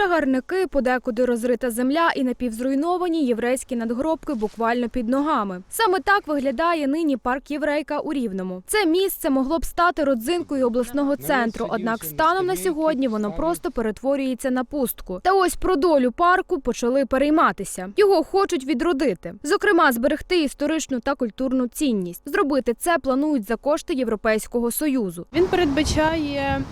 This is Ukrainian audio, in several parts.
Чагарники, подекуди розрита земля і напівзруйновані єврейські надгробки буквально під ногами. Саме так виглядає нині парк Єврейка у Рівному. Це місце могло б стати родзинкою обласного центру, однак станом на сьогодні воно просто перетворюється на пустку. Та ось про долю парку почали перейматися. Його хочуть відродити, зокрема, зберегти історичну та культурну цінність. Зробити це планують за кошти Європейського союзу. Він передбачає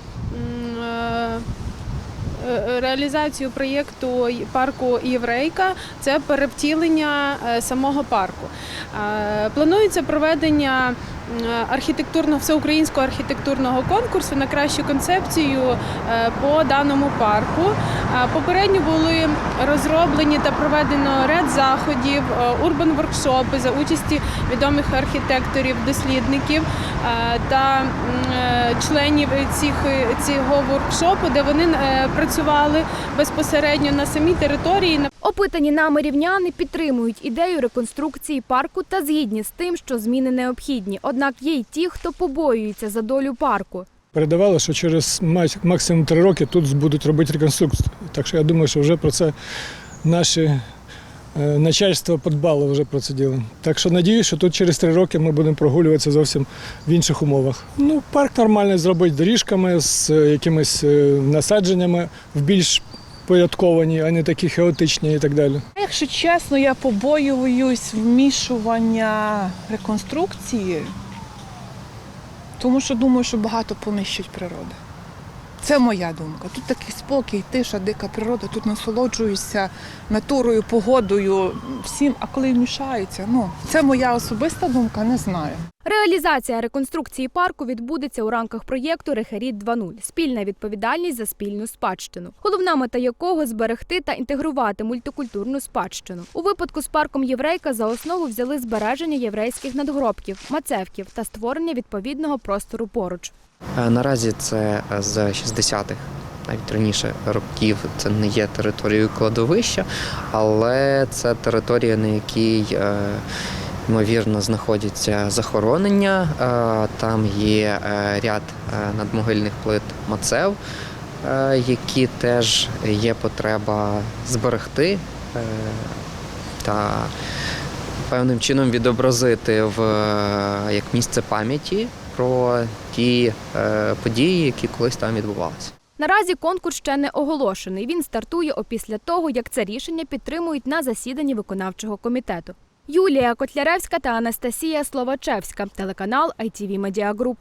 реалізацію проєкту парку Єврейка. Це перевтілення е, самого парку. Е, Планується проведення архітектурного всеукраїнського архітектурного конкурсу на кращу концепцію е, по даному парку. Е, Попередньо були розроблені та проведено ряд заходів, урбан воркшопи за участі відомих архітекторів, дослідників е, та е, членів цього воркшопу, де вони е, працювали безпосередньо на самій території. Опитані нами рівняни підтримують ідею реконструкції парку та згідні з тим, що зміни необхідні. Однак є й ті, хто побоюється за долю парку. Передавали, що через максимум три роки тут будуть робити реконструкцію. Так що я думаю, що вже про це наше е, начальство подбало вже про це діло. Так що надію, що тут через три роки ми будемо прогулюватися зовсім в інших умовах. Ну, парк нормальний зробити доріжками з е, якимись е, насадженнями в більш порядковані, а не такі хаотичні і так далі. Якщо чесно, я побоююсь вмішування реконструкції, тому що думаю, що багато понищить природи. Це моя думка. Тут такий спокій, тиша, дика природа, тут насолоджуюся натурою, погодою, всім, а коли вмішаються, ну це моя особиста думка, не знаю. Реалізація реконструкції парку відбудеться у рамках проєкту Рехеріт 2.0 – спільна відповідальність за спільну спадщину, головна мета якого зберегти та інтегрувати мультикультурну спадщину. У випадку з парком Єврейка за основу взяли збереження єврейських надгробків, мацевків та створення відповідного простору поруч. Е, Наразі це е, з 60-х, навіть раніше років, це не є територією кладовища, але це територія, на якій е, ймовірно знаходяться захоронення. Е, Там є е, ряд е, надмогильних плит мацев, які теж є потреба зберегти та певним чином відобразити в як місце пам'яті про ті події, які колись там відбувалися. Наразі конкурс ще не оголошений. Він стартує опісля того, як це рішення підтримують на засіданні виконавчого комітету. Юлія Котляревська та Анастасія Словачевська, телеканал ITV Media Group.